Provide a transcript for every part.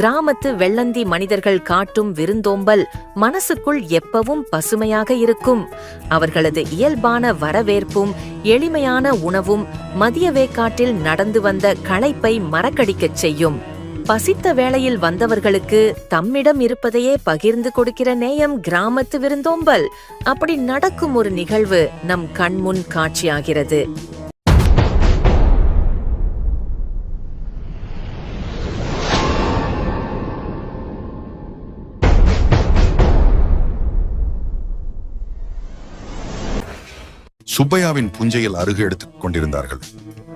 கிராமத்து வெள்ளந்தி மனிதர்கள் காட்டும் விருந்தோம்பல் மனசுக்குள் எப்பவும் பசுமையாக இருக்கும். அவர்களது இயல்பான வரவேற்பும் எளிமையான உணவும் மதிய வேக்காட்டில் நடந்து வந்த களைப்பை மறக்கடிக்கச் செய்யும். பசித்த வேளையில் வந்தவர்களுக்கு தம்மிடம் இருப்பதையே பகிர்ந்து கொடுக்கிற நேயம் கிராமத்து விருந்தோம்பல். அப்படி நடக்கும் ஒரு நிகழ்வு நம் கண்முன் காட்சியாகிறது. சுப்பையாவின் புஞ்சையில் அருகு எடுத்துக் கொண்டிருந்தார்கள்.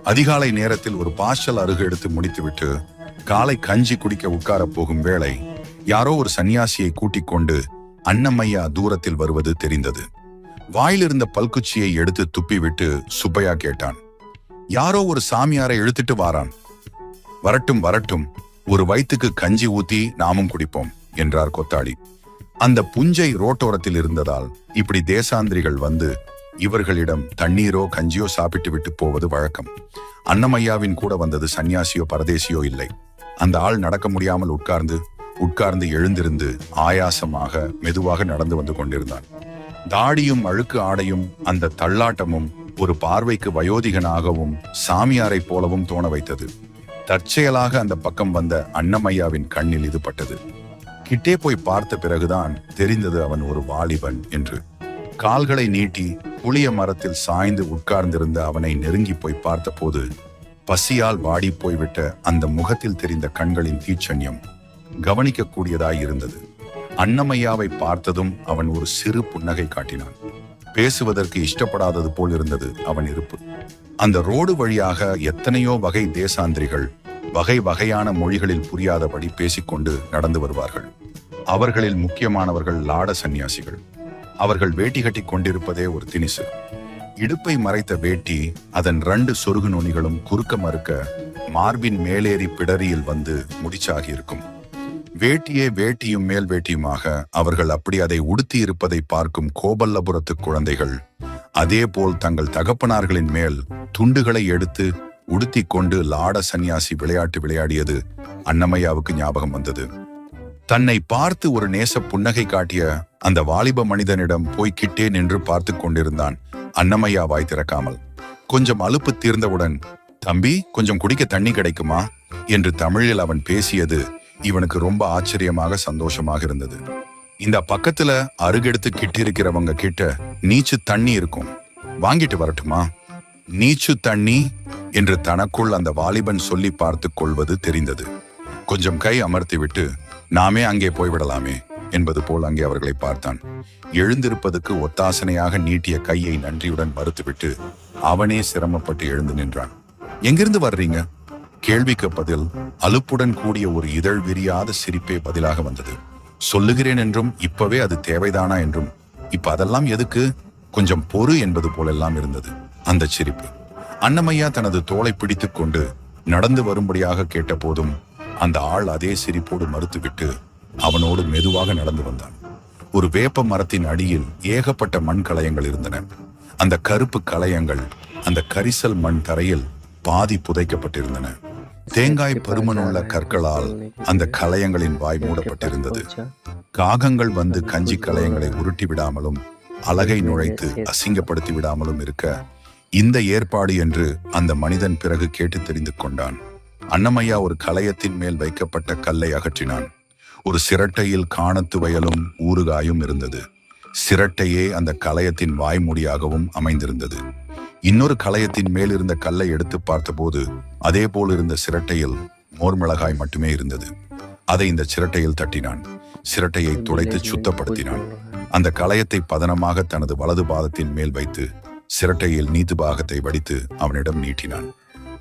அதிகாலை நேரத்தில் ஒரு பாஷல் அருகு எடுத்து முடித்துவிட்டு காலை கஞ்சி குடிக்க உட்கார போகும் வேளை யாரோ ஒரு சன்னியாசியை கூட்டிக் கொண்டு அன்னமையா தூரத்தில் வருவது தெரிந்தது. வாயிலிருந்த பல்குச்சியை எடுத்து துப்பிவிட்டு சுப்பையா கேட்டான் யாரோ ஒரு சாமியாரை இழுத்துட்டு வாரான். வரட்டும் வரட்டும் ஒரு வயிற்றுக்கு கஞ்சி ஊத்தி நாமும் குடிப்போம் என்றார் கொத்தாளி. அந்த புஞ்சை ரோட்டோரத்தில் இருந்ததால் இப்படி தேசாந்திரிகள் வந்து இவர்களிடம் தண்ணீரோ கஞ்சியோ சாப்பிட்டு விட்டு போவது வழக்கம். அன்னமையாவின் கூட வந்தது சன்னியாசியோ பரதேசியோ இல்லை. அந்த ஆள் நடக்க முடியாமல் உட்கார்ந்து உட்கார்ந்து எழுந்திருந்து ஆயாசமாக மெதுவாக நடந்து வந்து கொண்டிருந்தான். தாடியும் அழுக்கு ஆடையும் அந்த தள்ளாட்டமும் ஒரு பார்வைக்கு வயோதிகனாகவும் சாமியாரைப் போலவும் தோண வைத்தது. தற்செயலாக அந்த பக்கம் வந்த அன்னமையாவின் கண்ணில் இது பட்டது. கிட்டே போய் பார்த்த பிறகுதான் தெரிந்தது அவன் ஒரு வாலிபன் என்று. கால்களை நீட்டி புளிய மரத்தில் சாய்ந்து உட்கார்ந்திருந்த அவனை நெருங்கி போய் பார்த்தபோது பசியால் வாடி போய்விட்ட அந்த முகத்தில் தெரிந்த கண்களின் தீச்சன்யம் கவனிக்கக்கூடியதாய் இருந்தது. அன்னமையாவை பார்த்ததும் அவன் ஒரு சிறு புன்னகை காட்டினான். பேசுவதற்கு இஷ்டப்படாதது போல் இருந்தது அவன் இருப்பு. அந்த ரோடு வழியாக எத்தனையோ வகை தேசாந்திரிகள் வகை வகையான மொழிகளில் புரியாதபடி பேசிக்கொண்டு நடந்து வருவார்கள். அவர்களில் முக்கியமானவர்கள் லாட சந்நியாசிகள். அவர்கள் வேட்டி கட்டி கொண்டிருப்பதே ஒரு தினிசு இடுப்பை மறைத்த வேட்டி அதன் ரெண்டு சொருகு நுனிகளும் குறுக்க மறுக்க மார்பின் மேலேறி பிடரியில் வந்து முடிச்சாகி இருக்கும் வேட்டியே வேட்டியும் மேல் வேட்டியுமாக அவர்கள் அப்படி அதை உடுத்தி இருப்பதை பார்க்கும் கோபல்லபுரத்து குழந்தைகள் அதேபோல் தங்கள் தகப்பனார்களின் மேல் துண்டுகளை எடுத்து உடுத்தி கொண்டு லாட சந்நியாசி விளையாட்டு விளையாடியது அன்னமையாவுக்கு ஞாபகம் வந்தது. தன்னை பார்த்து ஒரு நேச புன்னகை காட்டிய அந்த வாலிப மனிதனிடம் போய் கிட்டே நின்று பார்த்து கொண்டிருந்தான் அன்னமையா வாய் திறக்காமல். கொஞ்சம் அலுப்பு தீர்ந்தவுடன் தம்பி கொஞ்சம் குடிக்க தண்ணி கிடைக்குமா? என்று தமிழில் அவன் பேசியது இவனுக்கு ரொம்ப ஆச்சரியமாக சந்தோஷமாக இருந்தது. இந்த பக்கத்துல அருகெடுத்து கிட்டிருக்கிறவங்க கிட்ட நீச்சு தண்ணி இருக்கும். வாங்கிட்டு வரட்டுமா? நீச்சு தண்ணி? என்று தனக்குள் அந்த வாலிபன் சொல்லி பார்த்து கொள்வது தெரிந்தது. கொஞ்சம் கை அமர்த்தி விட்டு நாமே அங்கே போய்விடலாமே என்பது போல் அங்கே அவர்களை பார்த்தான். எழுந்திருப்பதற்கு ஒத்தாசனையாக நீட்டிய கையை நன்றியுடன் மறுத்துவிட்டு அவனே சிரமப்பட்டு எழுந்து நின்றான். எங்கிருந்து வர்றீங்க? கேள்விக்கு பதில் அலுப்புடன் கூடிய ஒரு இதழ் விரியாத சிரிப்பே பதிலாக வந்தது. சொல்லுகிறேன் என்றும் இப்பவே அது தேவைதானா என்றும். இப்ப அதெல்லாம் எதுக்கு? கொஞ்சம் பொறு என்பது போலெல்லாம் இருந்தது அந்த சிரிப்பு. அன்னமையா தனது தோளை பிடித்துக்கொண்டு நடந்து வரும்படியாக கேட்ட போதும் அந்த ஆள் அதே சிரிப்போடு மறுத்துவிட்டு அவனோடு மெதுவாக நடந்து வந்தான். ஒரு வேப்ப மரத்தின் அடியில் ஏகப்பட்ட மண் கலையங்கள் இருந்தன. அந்த கருப்பு கலையங்கள் அந்த கரிசல் மண் தரையில் பாதி புதைக்கப்பட்டிருந்தன. தேங்காய் பருமனுள்ள கற்களால் அந்த கலையங்களின் வாய் மூடப்பட்டிருந்தது. காகங்கள் வந்து கஞ்சி களையங்களை உருட்டி விடாமலும் அழகை நுழைத்து அசிங்கப்படுத்தி விடாமலும் இருக்க இந்த ஏற்பாடு என்று அந்த மனிதன் பிறகு கேட்டு தெரிந்து கொண்டான். அன்னமையா ஒரு களையத்தின் மேல் வைக்கப்பட்ட கல்லை அகற்றினான். ஒரு சிரட்டையில் காணத்து வயலும் ஊறுகாயும் இருந்தது. சிரட்டையே அந்த களையத்தின் வாய்மொழியாகவும் அமைந்திருந்தது. இன்னொரு களையத்தின் மேல் இருந்த கல்லை எடுத்து பார்த்தபோது அதே போல் இருந்த சிரட்டையில் மோர்மிளகாய் மட்டுமே இருந்தது. அதை இந்த சிரட்டையில் தட்டினான். சிரட்டையை துடைத்து சுத்தப்படுத்தினான். அந்த களையத்தை பதனமாக தனது வலது பாதத்தின் மேல் வைத்து சிரட்டையில் நீத்து பாகத்தை வடித்து அவனிடம் நீட்டினான்.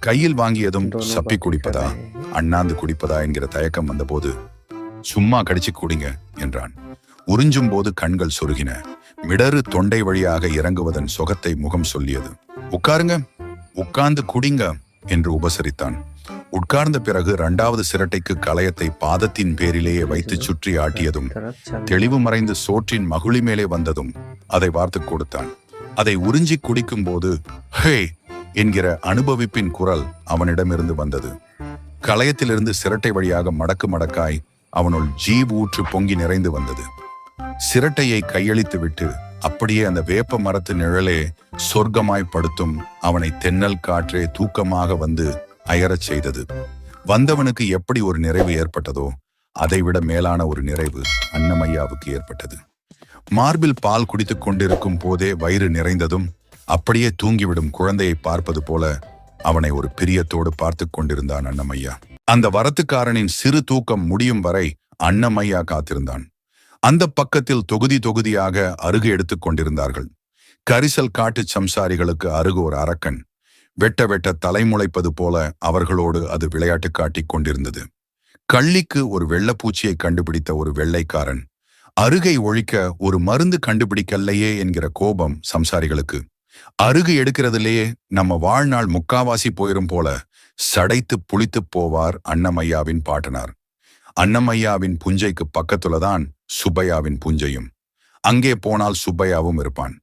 கையில் வாங்கியதும் சப்பி குடிப்பதா? அண்ணாந்து குடிப்பதா என்கிற தயக்கம் வந்தபோது சும்மா கடிச்சு குடிங்க என்றான். உறிஞ்சும் போது கண்கள் சொருகின. மிடறு தொண்டை வழியாக இறங்குவதன் சுகத்தை முகம் சொல்லியது. உட்காருங்க உட்கார்ந்து குடிங்க என்று உபசரித்தான். உட்கார்ந்த பிறகு இரண்டாவது சிரட்டைக்கு கலயத்தை பாதத்தின் பேரிலேயே வைத்து சுற்றி ஆட்டியதும் தெளிவு மறைந்து சோற்றின் மகுழி மேலே வந்ததும் அதை வார்த்து கொடுத்தான். அதை உறிஞ்சி குடிக்கும் போது ஹே என்கிற அனுபவிப்பின் குரல் அவனிடமிருந்து வந்தது. களையத்திலிருந்து சிரட்டை வழியாக மடக்கு மடக்காய் அவனுள் ஜீவ் ஊற்று பொங்கி நிறைந்து வந்தது. சிரட்டையை கையளித்து விட்டு அப்படியே அந்த வேப்ப மரத்து நிழலே சொர்க்கமாய் படுத்தும் அவனை தென்னல் காற்றே தூக்கமாக வந்து அயரச் செய்தது. வந்தவனுக்கு எப்படி ஒரு நிறைவு ஏற்பட்டதோ அதைவிட மேலான ஒரு நிறைவு அன்னமையாவுக்கு ஏற்பட்டது. மார்பில் பால் குடித்துக் கொண்டிருக்கும் போதே வயிறு நிறைந்ததும் அப்படியே தூங்கிவிடும் குழந்தையை பார்ப்பது போல அவனை ஒரு பிரியத்தோடு பார்த்து கொண்டிருந்தான் அன்னமையா அந்த வரத்துக்காரனின் சிறு தூக்கம் முடியும் வரை அன்னமையா காத்திருந்தான். அந்த பக்கத்தில் தொகுதி தொகுதியாக அருகு எடுத்துக் கொண்டிருந்தார்கள். கரிசல் காட்டுச் சம்சாரிகளுக்கு அருகு ஒரு அரக்கன். வெட்ட வெட்ட தலைமுளைப்பது போல அவர்களோடு அது விளையாட்டு காட்டிக் கொண்டிருந்தது. கள்ளிக்கு ஒரு வெள்ளப்பூச்சியை கண்டுபிடித்த ஒரு வெள்ளைக்காரன். அருகை ஒழிக்க ஒரு மருந்து கண்டுபிடிக்கல்லையே என்கிற கோபம் சம்சாரிகளுக்கு. அருகு எடுக்கிறதுலேயே நம்ம வாழ்நாள் முக்காவாசி போயிரும் போல சடைத்து புளித்துப் போவார் அன்னமையாவின் பாட்டனார். அன்னமையாவின் புஞ்சைக்கு பக்கத்துல தான் சுப்பையாவின் புஞ்சையும். அங்கே போனால் சுப்பையாவும் இருப்பான்.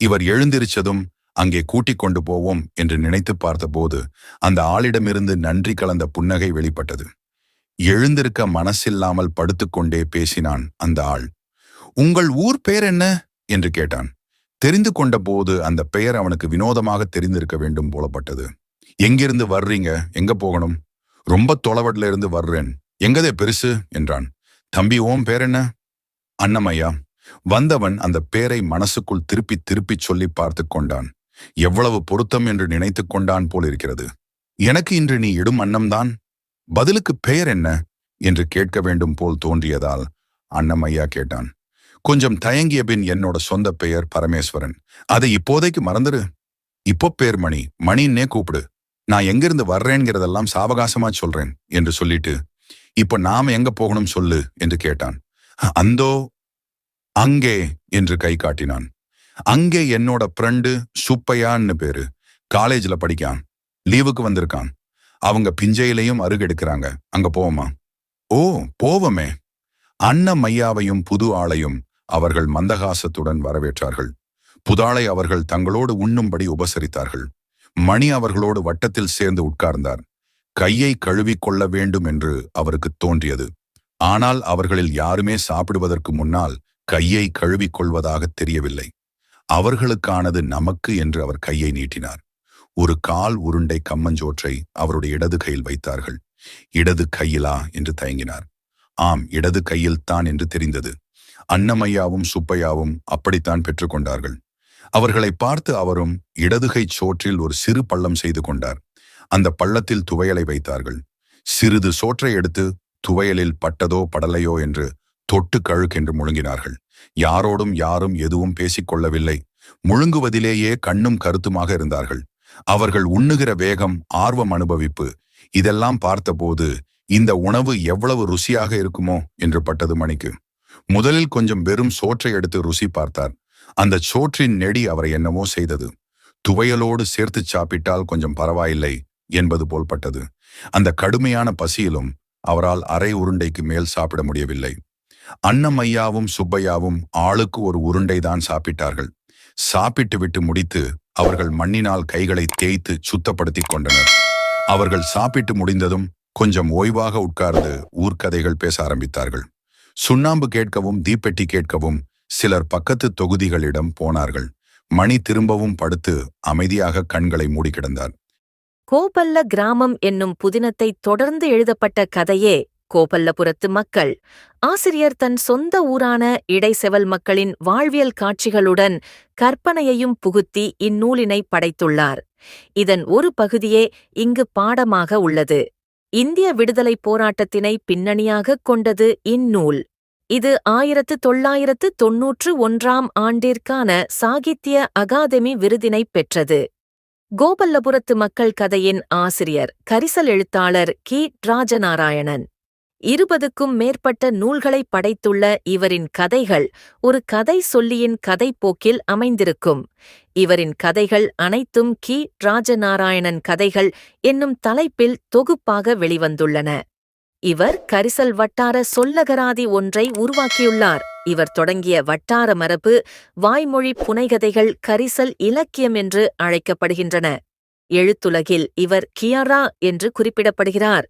இவர் எழுந்திருச்சதும் அங்கே கூட்டிக் கொண்டு போவோம் என்று நினைத்து பார்த்தபோது அந்த ஆளிடமிருந்து நன்றி கலந்த புன்னகை வெளிப்பட்டது. எழுந்திருக்க மனசில்லாமல் படுத்துக்கொண்டே பேசினான் அந்த ஆள். உங்கள் ஊர் பெயர் என்ன? என்று கேட்டான். தெரிந்து கொண்ட போது அந்த பெயர் அவனுக்கு வினோதமாக தெரிந்திருக்க வேண்டும் போலப்பட்டது. எங்கிருந்து வர்றீங்க? எங்க போகணும்? ரொம்ப தொலைவட்ல இருந்து வர்றேன். எங்கதே பெருசு? என்றான். தம்பி ஓம் பேர் என்ன? அன்னமையா வந்தவன் அந்த பேரை மனசுக்குள் திருப்பி திருப்பி சொல்லி பார்த்து கொண்டான். எவ்வளவு பொருத்தம் என்று நினைத்துக் கொண்டான் போல் இருக்கிறது. எனக்கு இன்று நீ இடும் அன்னம்தான்? பதிலுக்கு பெயர் என்ன? என்று கேட்க வேண்டும் போல் தோன்றியதால் அன்னமையா கேட்டான். கொஞ்சம் தயங்கிய பின் என்னோட சொந்த பெயர் பரமேஸ்வரன். அதை இப்போதைக்கு மறந்துரு. இப்போ பேர் மணி. மணின்னே கூப்பிடு. நான் எங்கிருந்து வர்றேங்கிறதெல்லாம் சாவகாசமா சொல்றேன் என்று சொல்லிட்டு இப்ப நாம எங்க போகணும் சொல்லு என்று கேட்டான். அந்தோ அங்கே என்று கை காட்டினான். அங்கே என்னோட ஃப்ரெண்டு சுப்பையான்னு பேரு. காலேஜ்ல படிக்கான். லீவுக்கு வந்திருக்கான். அவங்க பிஞ்சையிலையும் அருகெடுக்கிறாங்க. அங்க போவோமா? ஓ போவமே. அன்னமையாவையும் புது ஆளையும் அவர்கள் மந்தகாசத்துடன் வரவேற்றார்கள். புதாளை அவர்கள் தங்களோடு உண்ணும்படி உபசரித்தார்கள். மணி அவர்களோடு வட்டத்தில் சேர்ந்து உட்கார்ந்தார். கையை கழுவிக் கொள்ள வேண்டும் என்று அவருக்கு தோன்றியது. ஆனால் அவர்களில் யாருமே சாப்பிடுவதற்கு முன்னால் கையை கழுவிக்கொள்வதாக தெரியவில்லை. அவர்களுக்கானது நமக்கு என்று அவர் கையை நீட்டினார். ஒரு கால் உருண்டை கம்மஞ்சோற்றை அவருடைய இடது கையில் வைத்தார்கள். இடது கையிலா? என்று தயங்கினார். ஆம் இடது கையில்தான் என்று தெரிந்தது. அன்னமையாவும் சுப்பையாவும் அப்படித்தான் பெற்றுக்கொண்டார்கள். அவர்களை பார்த்து அவரும் இடதுகை சோற்றில் ஒரு சிறு பள்ளம் செய்து கொண்டார். அந்த பள்ளத்தில் துவையலை வைத்தார்கள். சிறிது சோற்றை எடுத்து துவையலில் பட்டதோ படலையோ என்று தொட்டு கழுக்கென்று முழுங்கினார்கள். யாரோடும் யாரும் எதுவும் பேசிக்கொள்ளவில்லை முழுங்குவதிலேயே கண்ணும் கருத்துமாக இருந்தார்கள். அவர்கள் உண்ணுகிற வேகம் ஆர்வம் அனுபவிப்பு இதெல்லாம் பார்த்தபோது இந்த உணவு எவ்வளவு ருசியாக இருக்குமோ என்று பட்டது மணிக்கு. முதலில் கொஞ்சம் வெறும் சோற்றை எடுத்து ருசி பார்த்தார். அந்த சோற்றின் நெடி அவரை என்னவோ செய்தது. துவையலோடு சேர்த்து சாப்பிட்டால் கொஞ்சம் பரவாயில்லை என்பது போல்பட்டது. அந்த கடுமையான பசியிலும் அவரால் அரை உருண்டைக்கு மேல் சாப்பிட முடியவில்லை. அன்னமையாவும் சுப்பையாவும் ஆளுக்கு ஒரு உருண்டை தான் சாப்பிட்டார்கள். சாப்பிட்டு விட்டு முடித்து அவர்கள் மண்ணினால் கைகளை தேய்த்து சுத்தப்படுத்தி கொண்டனர். அவர்கள் சாப்பிட்டு முடிந்ததும் கொஞ்சம் ஓய்வாக உட்கார்ந்து ஊர்க்கதைகள் பேச ஆரம்பித்தார்கள். சுண்ணாம்பு கேட்கவும் தீப்பெட்டி கேட்கவும் சிலர் பக்கத்து தொகுதிகளிடம் போனார்கள். மணி திரும்பவும் படுத்து அமைதியாக கண்களை மூடி கிடந்தார். கோபல்ல கிராமம் என்னும் புதினத்தை தொடர்ந்து எழுதப்பட்ட கதையே கோபல்லபுரத்து மக்கள். ஆசிரியர் தன் சொந்த ஊரான இடைசெவல் மக்களின் வாழ்வியல் காட்சிகளுடன் கற்பனையையும் புகுத்தி இந்நூலினை படைத்துள்ளார். இதன் ஒரு பகுதியே இங்கு பாடமாக உள்ளது. இந்திய விடுதலைப் போராட்டத்தினை பின்னணியாகக் கொண்டது இந்நூல். இது ஆயிரத்து தொள்ளாயிரத்து தொன்னூற்று ஒன்றாம் ஆண்டிற்கான சாகித்ய அகாதமி விருதினைப் பெற்றது. கோபல்லபுரத்து மக்கள் கதையின் ஆசிரியர் கரிசல் எழுத்தாளர் கி. ராஜநாராயணன். இருபதுக்கும் மேற்பட்ட நூல்களை படைத்துள்ள இவரின் கதைகள் ஒரு கதை சொல்லியின் கதைப்போக்கில் அமைந்திருக்கும். இவரின் கதைகள் அனைத்தும் கி. ராஜநாராயணன் கதைகள் என்னும் தலைப்பில் தொகுப்பாக வெளிவந்துள்ளன. இவர் கரிசல் வட்டார சொல்லகராதி ஒன்றை உருவாக்கியுள்ளார். இவர் தொடங்கிய வட்டார மரபு வாய்மொழி புனைகதைகள் கரிசல் இலக்கியம் என்று அழைக்கப்படுகின்றன. எழுத்துலகில் இவர் கியாரா என்று குறிப்பிடப்படுகிறார்.